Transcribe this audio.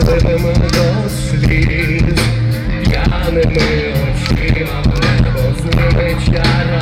П'яними до сліз, п'яними очима, бо небозними чарами,